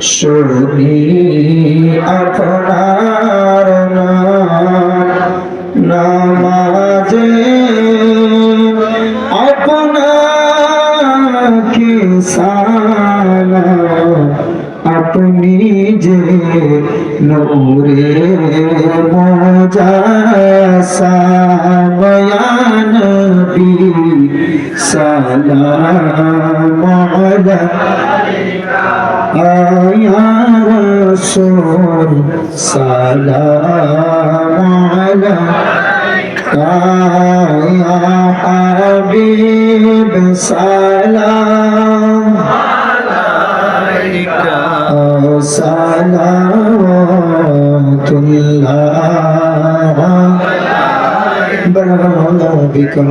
শুনি আপনার নাম নামাজে আপনাকে সালা আপনি যে নূরে বি সালাম আলাইকা رسول سلام عليك يا حبيب سلام عليك صلوات الله بكم